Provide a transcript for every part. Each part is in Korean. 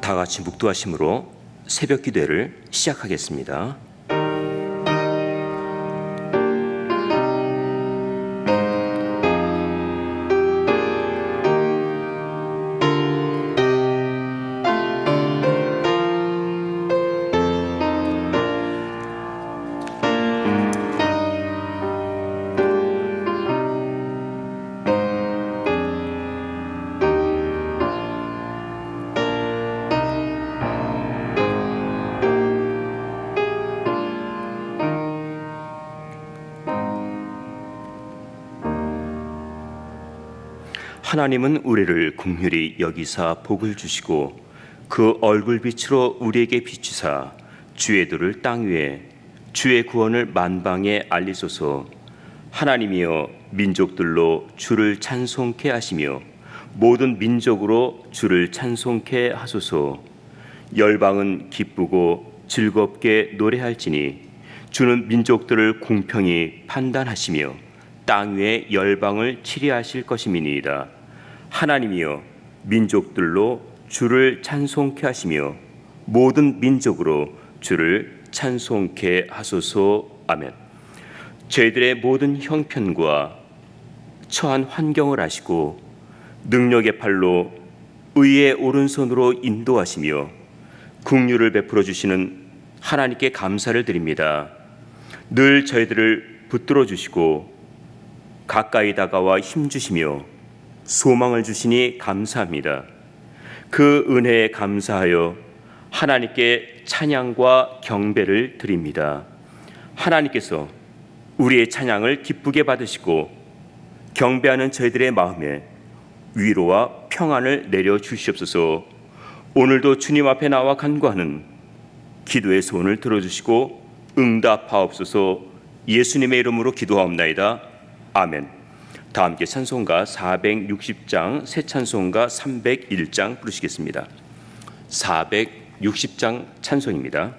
다 같이 묵도하심으로 새벽 기도를 시작하겠습니다. 하나님은 우리를 긍휼히 여기사 복을 주시고 그 얼굴 빛으로 우리에게 비추사 주의 도를 땅 위에 주의 구원을 만방에 알리소서 하나님이여 민족들로 주를 찬송케 하시며 모든 민족으로 주를 찬송케 하소서 열방은 기쁘고 즐겁게 노래할지니 주는 민족들을 공평히 판단하시며 땅 위에 열방을 치리하실 것임이니이다. 하나님이여 민족들로 주를 찬송케 하시며 모든 민족으로 주를 찬송케 하소서. 아멘. 저희들의 모든 형편과 처한 환경을 아시고 능력의 팔로 의의 오른손으로 인도하시며 국류를 베풀어 주시는 하나님께 감사를 드립니다. 늘 저희들을 붙들어 주시고 가까이 다가와 힘 주시며 소망을 주시니 감사합니다. 그 은혜에 감사하여 하나님께 찬양과 경배를 드립니다. 하나님께서 우리의 찬양을 기쁘게 받으시고 경배하는 저희들의 마음에 위로와 평안을 내려 주시옵소서. 오늘도 주님 앞에 나와 간구하는 기도의 소원을 들어주시고 응답하옵소서. 예수님의 이름으로 기도하옵나이다. 아멘. 다 함께 찬송가 460장 새 찬송가 301장 부르시겠습니다. 460장 찬송입니다.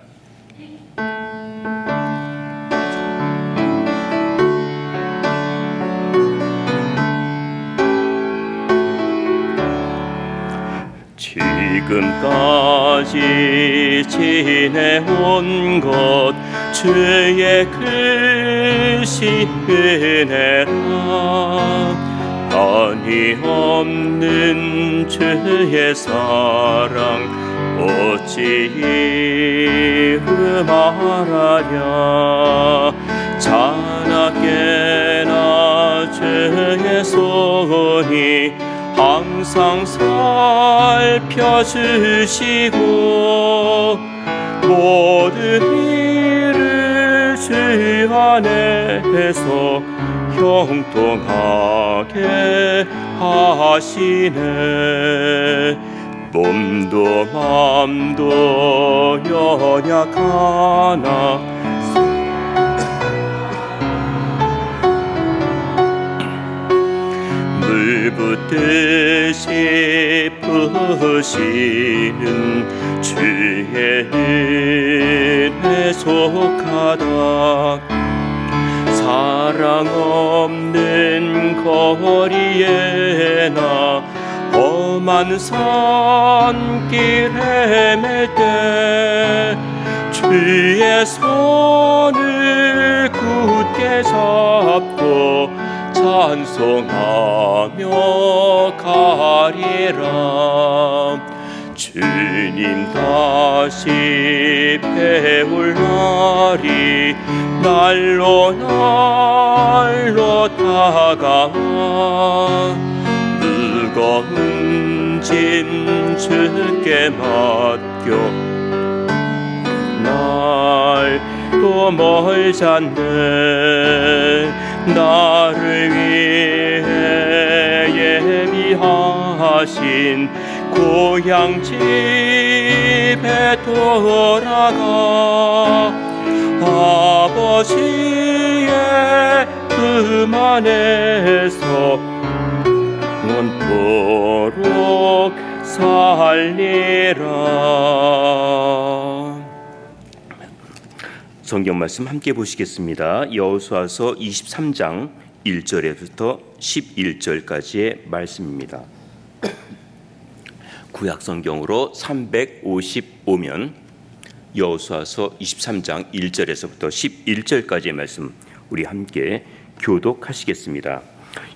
지금까지 지내온 것 주의 크신 은혜라 한이 없는 주의 사랑 어찌 말하랴? 자나깨나 주의 손이 항상 살펴주시고 모든 주 안에서 형통하게 하시네. 몸도 맘도 연약하나 물붓듯이 부시는 주의 은혜 속하다. 사랑 없는 거리에 나 험한 산길 헤맬 때 주의 손을 굳게 잡고 찬송하며 가리라 주님 다시 배울 날이 날로 날로 다가와. 무거운 짐 주께 맡겨. 날또 멀잖네. 나를 위해 예비하신 고향 집에 돌아가 아버지의 품 안에서 영원토록 살리라. 성경 말씀 함께 보시겠습니다. 여호수아서 23장 1절에부터 11절까지의 말씀입니다. 구약 성경으로 355면 여호수아서 23장 1절에서부터 11절까지의 말씀 우리 함께 교독하시겠습니다.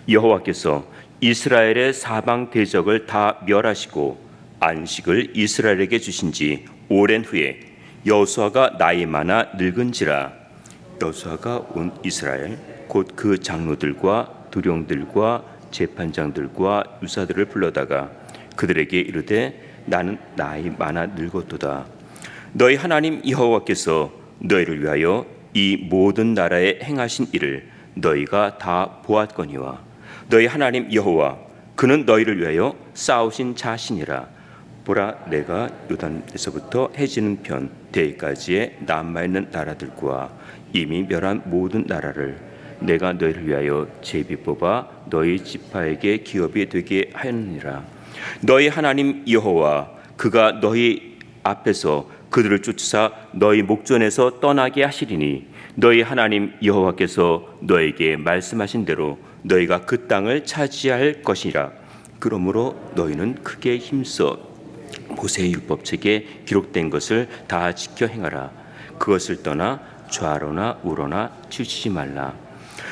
여호와께서 이스라엘의 사방 대적을 다 멸하시고 안식을 이스라엘에게 주신 지 오랜 후에 여호수아가 나이 많아 늙은지라 여호수아가 온 이스라엘 곧 그 장로들과 두령들과 재판장들과 유사들을 불러다가 그들에게 이르되 나는 나이 많아 늙었도다. 너희 하나님 여호와께서 너희를 위하여 이 모든 나라에 행하신 일을 너희가 다 보았거니와 너희 하나님 여호와 그는 너희를 위하여 싸우신 자신이라. 보라 내가 요단에서부터 해지는 편 대까지의 남아 있는 나라들과 이미 멸한 모든 나라를 내가 너희를 위하여 제비 뽑아 너희 지파에게 기업이 되게 하였느니라 너희 하나님 여호와 그가 너희 앞에서 그들을 쫓으사 너희 목전에서 떠나게 하시리니 너희 하나님 여호와께서 너에게 말씀하신 대로 너희가 그 땅을 차지할 것이라. 그러므로 너희는 크게 힘써 모세의 율법책에 기록된 것을 다 지켜 행하라. 그것을 떠나 좌로나 우로나 치우치지 말라.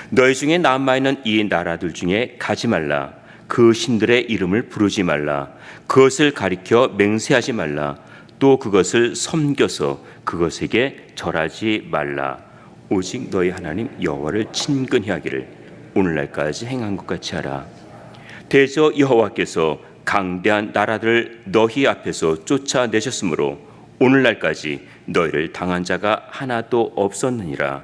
너희 중에 남아 있는 이 나라들 중에 가지 말라 그 신들의 이름을 부르지 말라. 그것을 가리켜 맹세하지 말라. 또 그것을 섬겨서 그것에게 절하지 말라. 오직 너희 하나님 여호와를 친근히 하기를 오늘날까지 행한 것 같이 하라. 대저 여호와께서 강대한 나라들을 너희 앞에서 쫓아내셨으므로 오늘날까지 너희를 당한 자가 하나도 없었느니라.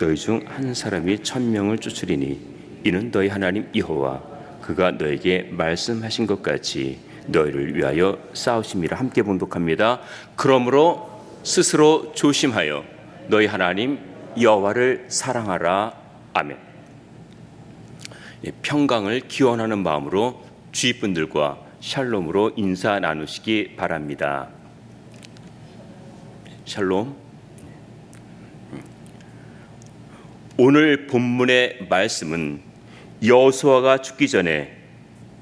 너희 중 한 사람이 천 명을 쫓으리니 이는 너희 하나님 여호와 그가 너에게 말씀하신 것 같이 너희를 위하여 싸우심이라 함께 봉독합니다. 그러므로 스스로 조심하여 너희 하나님 여호와를 사랑하라. 아멘. 예, 평강을 기원하는 마음으로 주위 분들과 샬롬으로 인사 나누시기 바랍니다. 샬롬. 오늘 본문의 말씀은 여호수아가 죽기 전에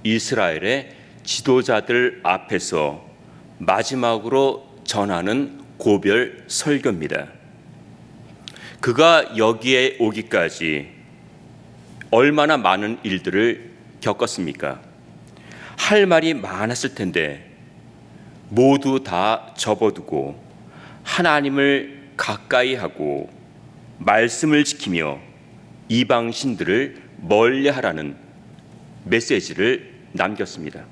이스라엘의 지도자들 앞에서 마지막으로 전하는 고별 설교입니다. 그가 여기에 오기까지 얼마나 많은 일들을 겪었습니까? 할 말이 많았을 텐데 모두 다 접어두고 하나님을 가까이 하고 말씀을 지키며 이방 신들을 멀리하라는 메시지를 남겼습니다.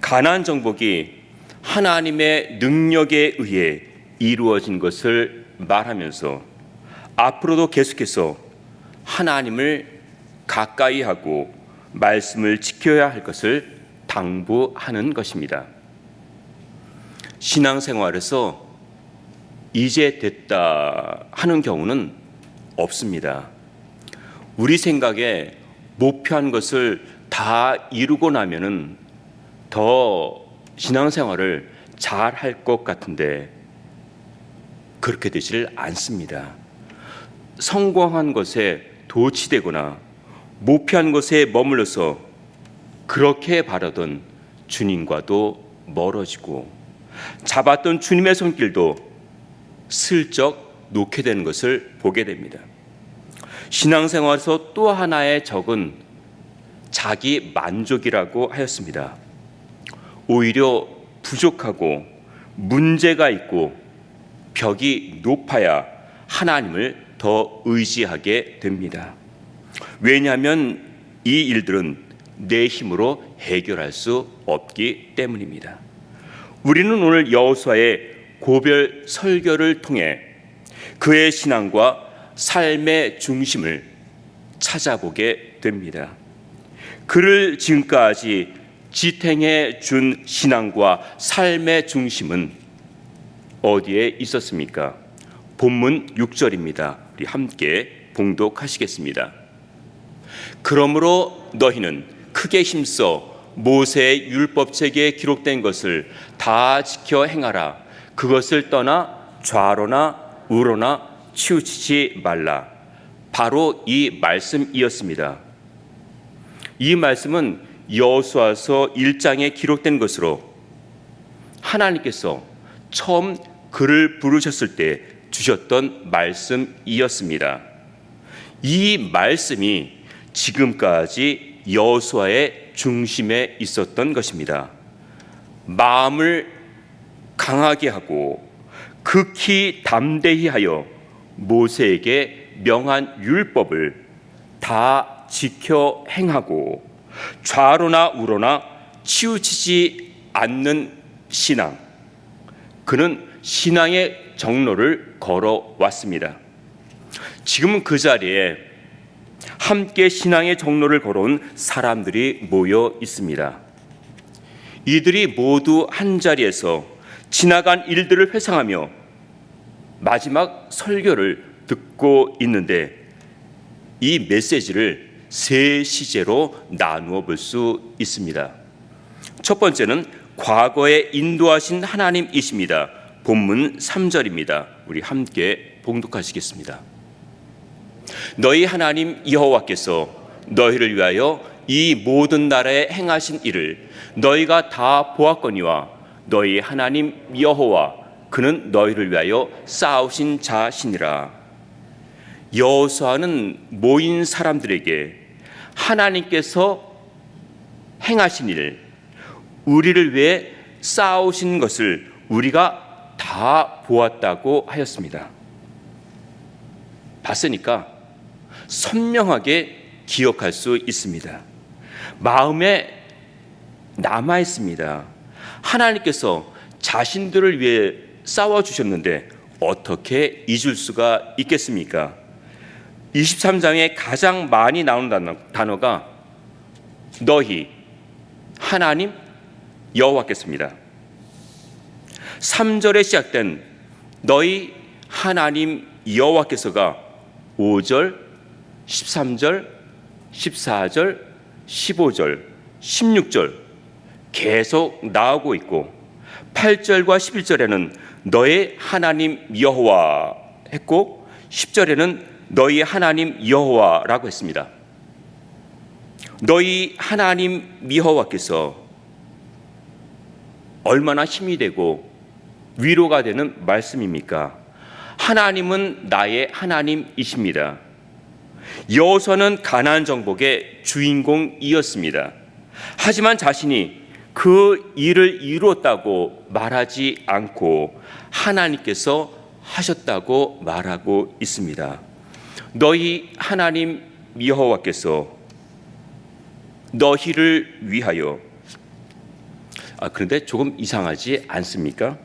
가나안 정복이 하나님의 능력에 의해 이루어진 것을 말하면서 앞으로도 계속해서 하나님을 가까이 하고 말씀을 지켜야 할 것을 당부하는 것입니다. 신앙생활에서 이제 됐다 하는 경우는 없습니다. 우리 생각에 목표한 것을 다 이루고 나면은 더 신앙생활을 잘 할 것 같은데 그렇게 되질 않습니다. 성공한 것에 도취되거나 목표한 것에 머물러서 그렇게 바라던 주님과도 멀어지고 잡았던 주님의 손길도 슬쩍 놓게 되는 것을 보게 됩니다. 신앙생활에서 또 하나의 적은 자기 만족이라고 하였습니다. 오히려 부족하고 문제가 있고 벽이 높아야 하나님을 더 의지하게 됩니다. 왜냐하면 이 일들은 내 힘으로 해결할 수 없기 때문입니다. 우리는 오늘 여호수아의 고별 설교를 통해 그의 신앙과 삶의 중심을 찾아보게 됩니다. 그를 지금까지 지탱해 준 신앙과 삶의 중심은 어디에 있었습니까? 본문 6절입니다. 우리 함께 봉독하시겠습니다. 그러므로 너희는 크게 힘써 모세의 율법책에 기록된 것을 다 지켜 행하라. 그것을 떠나 좌로나 우로나 치우치지 말라. 바로 이 말씀이었습니다. 이 말씀은 여호수아서 1장에 기록된 것으로 하나님께서 처음 그를 부르셨을 때 주셨던 말씀이었습니다. 이 말씀이 지금까지 여호수아의 중심에 있었던 것입니다. 마음을 강하게 하고 극히 담대히 하여 모세에게 명한 율법을 다 지켜 행하고 좌로나 우로나 치우치지 않는 신앙. 그는 신앙의 정로를 걸어왔습니다. 지금은 그 자리에 함께 신앙의 정로를 걸어온 사람들이 모여 있습니다. 이들이 모두 한 자리에서 지나간 일들을 회상하며 마지막 설교를 듣고 있는데 이 메시지를 세 시제로 나누어 볼 수 있습니다. 첫 번째는 과거에 인도하신 하나님이십니다. 본문 3절입니다. 우리 함께 봉독하시겠습니다. 너희 하나님 여호와께서 너희를 위하여 이 모든 나라에 행하신 일을 너희가 다 보았거니와 너희 하나님 여호와 그는 너희를 위하여 싸우신 자신이라 여호수아는 모인 사람들에게 하나님께서 행하신 일 우리를 위해 싸우신 것을 우리가 다 보았다고 하였습니다. 봤으니까 선명하게 기억할 수 있습니다. 마음에 남아 있습니다. 하나님께서 자신들을 위해 싸워 주셨는데 어떻게 잊을 수가 있겠습니까? 23장에 가장 많이 나오는 단어 가 너희 하나님 여호와께서입니다. 3절에 시작된 너희 하나님 여호와께서가 5절, 13절, 14절, 15절, 16절 계속 나오고 있고 8절과 11절에는 너의 하나님 여호와 했고 10절에는 너희 하나님 여호와라고 했습니다. 너희 하나님 여호와께서 얼마나 힘이 되고 위로가 되는 말씀입니까? 하나님은 나의 하나님이십니다. 여호수아는 가나안 정복의 주인공이었습니다. 하지만 자신이 그 일을 이루었다고 말하지 않고 하나님께서 하셨다고 말하고 있습니다. 너희 하나님 여호와께서 너희를 위하여 아 그런데 조금 이상하지 않습니까?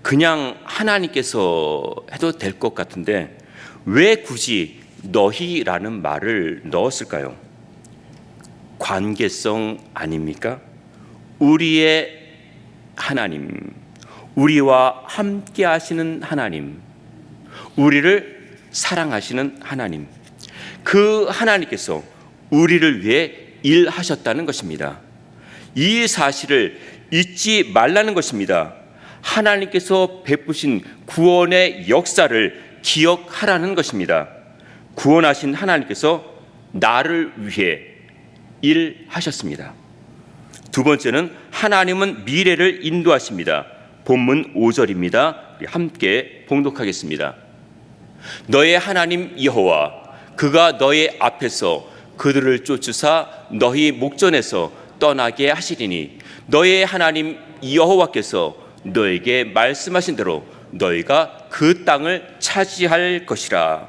그냥 하나님께서 해도 될 것 같은데 왜 굳이 너희라는 말을 넣었을까요? 관계성 아닙니까? 우리의 하나님, 우리와 함께 하시는 하나님, 우리를 사랑하시는 하나님, 그 하나님께서 우리를 위해 일하셨다는 것입니다. 이 사실을 잊지 말라는 것입니다. 하나님께서 베푸신 구원의 역사를 기억하라는 것입니다. 구원하신 하나님께서 나를 위해 일하셨습니다. 두 번째는 하나님은 미래를 인도하십니다. 본문 5절입니다. 함께 봉독하겠습니다. 너의 하나님 여호와 그가 너의 앞에서 그들을 쫓으사 너희 목전에서 떠나게 하시리니 너의 하나님 여호와께서 너에게 말씀하신 대로 너희가 그 땅을 차지할 것이라.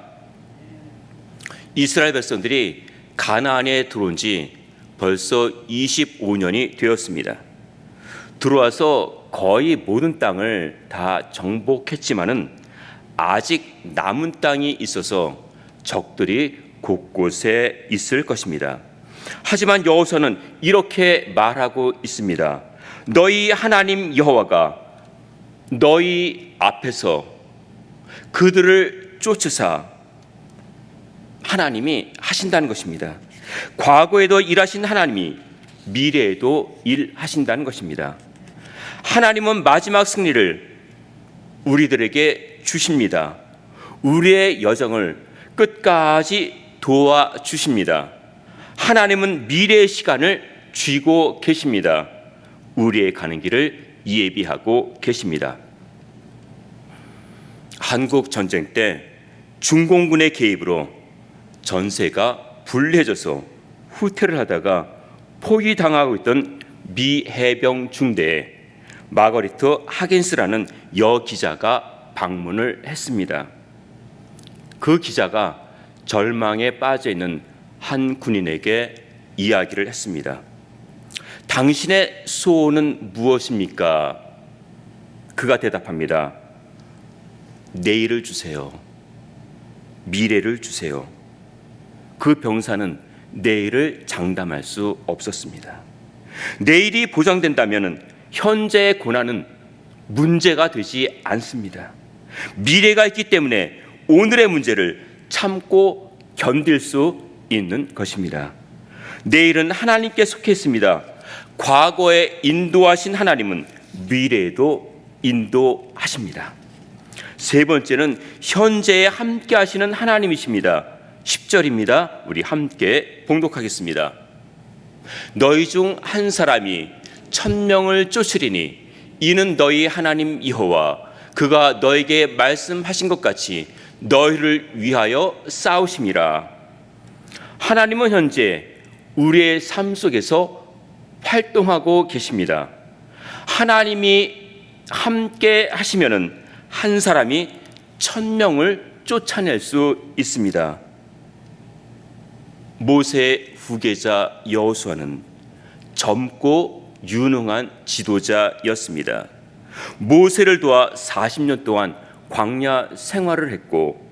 이스라엘 백성들이 가나안에 들어온 지 벌써 25년이 되었습니다. 들어와서 거의 모든 땅을 다 정복했지만은 아직 남은 땅이 있어서 적들이 곳곳에 있을 것입니다. 하지만 여호수아는 이렇게 말하고 있습니다. 너희 하나님 여호와가 너희 앞에서 그들을 쫓으사 하나님이 하신다는 것입니다. 과거에도 일하신 하나님이 미래에도 일하신다는 것입니다. 하나님은 마지막 승리를 우리들에게 주십니다. 우리의 여정을 끝까지 도와주십니다. 하나님은 미래의 시간을 쥐고 계십니다. 우리의 가는 길을 예비하고 계십니다. 한국 전쟁 때 중공군의 개입으로 전세가 불리해져서 후퇴를 하다가 포위당하고 있던 미 해병 중대에 마거리트 하긴스라는 여 기자가 방문을 했습니다. 그 기자가 절망에 빠져 있는 한 군인에게 이야기를 했습니다. 당신의 소원은 무엇입니까? 그가 대답합니다. 내일을 주세요. 미래를 주세요. 그 병사는 내일을 장담할 수 없었습니다. 내일이 보장된다면 현재의 고난은 문제가 되지 않습니다. 미래가 있기 때문에 오늘의 문제를 참고 견딜 수 있는 것입니다. 내일은 하나님께 속해 있습니다. 과거에 인도하신 하나님은 미래에도 인도하십니다. 세 번째는 현재에 함께 하시는 하나님이십니다. 10절입니다. 우리 함께 봉독하겠습니다. 너희 중 한 사람이 천명을 쫓으리니 이는 너희 하나님 여호와 그가 너에게 말씀하신 것 같이 너희를 위하여 싸우심이라. 하나님은 현재 우리의 삶 속에서 활동하고 계십니다. 하나님이 함께 하시면은 한 사람이 천명을 쫓아낼 수 있습니다. 모세 후계자 여호수아는 젊고 유능한 지도자였습니다. 모세를 도와 40년 동안 광야 생활을 했고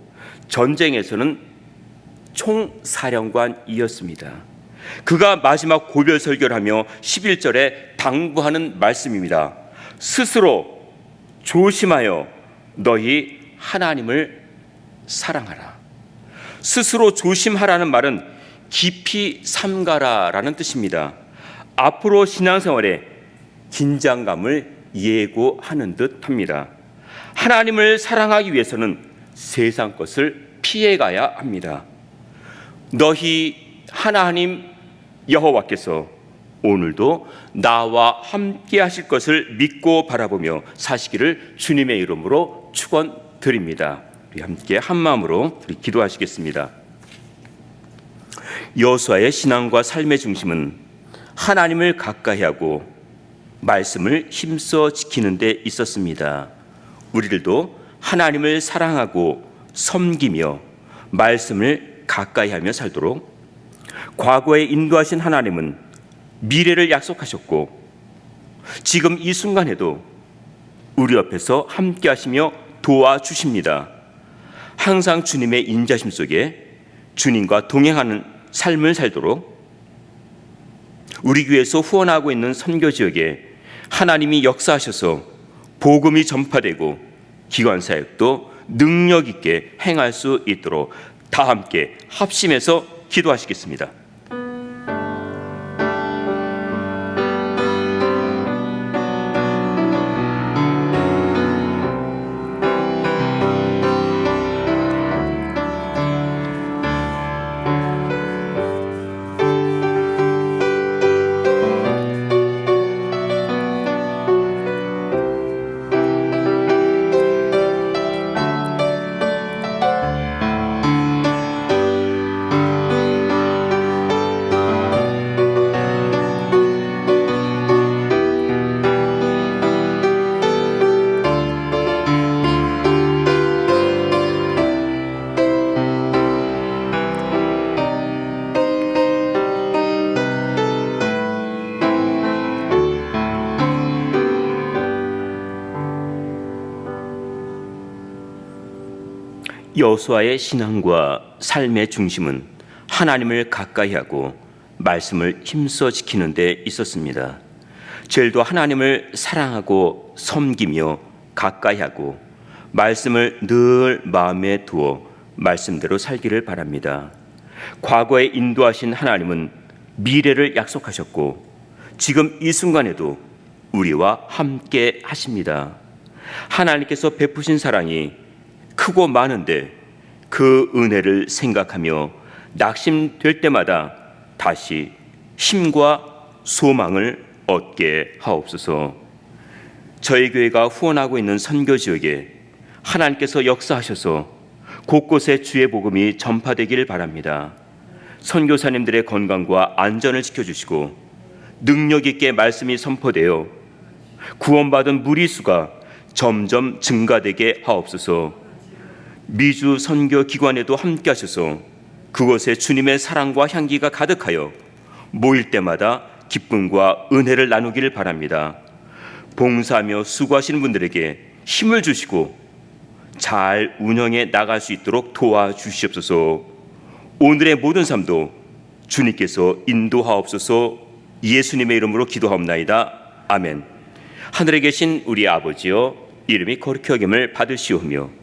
전쟁에서는 총사령관이었습니다. 그가 마지막 고별 설교를 하며 11절에 당부하는 말씀입니다. 스스로 조심하여 너희 하나님을 사랑하라. 스스로 조심하라는 말은 깊이 삼가라라는 뜻입니다. 앞으로 신앙생활에 긴장감을 예고하는 듯합니다. 하나님을 사랑하기 위해서는 세상 것을 피해가야 합니다. 너희 하나님 여호와께서 오늘도 나와 함께 하실 것을 믿고 바라보며 사시기를 주님의 이름으로 축원드립니다. 우리 함께 한 마음으로 기도하시겠습니다. 여호수아의 신앙과 삶의 중심은 하나님을 가까이 하고 말씀을 힘써 지키는 데 있었습니다. 우리들도 하나님을 사랑하고 섬기며 말씀을 가까이 하며 살도록 과거에 인도하신 하나님은 미래를 약속하셨고 지금 이 순간에도 우리 옆에서 함께 하시며 도와주십니다. 항상 주님의 인자심 속에 주님과 동행하는 삶을 살도록 우리 교회에서 후원하고 있는 선교 지역에 하나님이 역사하셔서 복음이 전파되고 기관 사역도 능력 있게 행할 수 있도록 다 함께 합심해서 기도하시겠습니다. 여호수아의 신앙과 삶의 중심은 하나님을 가까이 하고 말씀을 힘써 지키는 데 있었습니다. 저희도 하나님을 사랑하고 섬기며 가까이 하고 말씀을 늘 마음에 두어 말씀대로 살기를 바랍니다. 과거에 인도하신 하나님은 미래를 약속하셨고 지금 이 순간에도 우리와 함께 하십니다. 하나님께서 베푸신 사랑이 크고 많은데 그 은혜를 생각하며 낙심될 때마다 다시 힘과 소망을 얻게 하옵소서. 저희 교회가 후원하고 있는 선교 지역에 하나님께서 역사하셔서 곳곳에 주의 복음이 전파되기를 바랍니다. 선교사님들의 건강과 안전을 지켜주시고 능력 있게 말씀이 선포되어 구원받은 무리수가 점점 증가되게 하옵소서. 미주 선교 기관에도 함께 하셔서 그곳에 주님의 사랑과 향기가 가득하여 모일 때마다 기쁨과 은혜를 나누기를 바랍니다. 봉사하며 수고하시는 분들에게 힘을 주시고 잘 운영해 나갈 수 있도록 도와주시옵소서. 오늘의 모든 삶도 주님께서 인도하옵소서. 예수님의 이름으로 기도하옵나이다. 아멘. 하늘에 계신 우리 아버지여 이름이 거룩히 여김을 받으시오며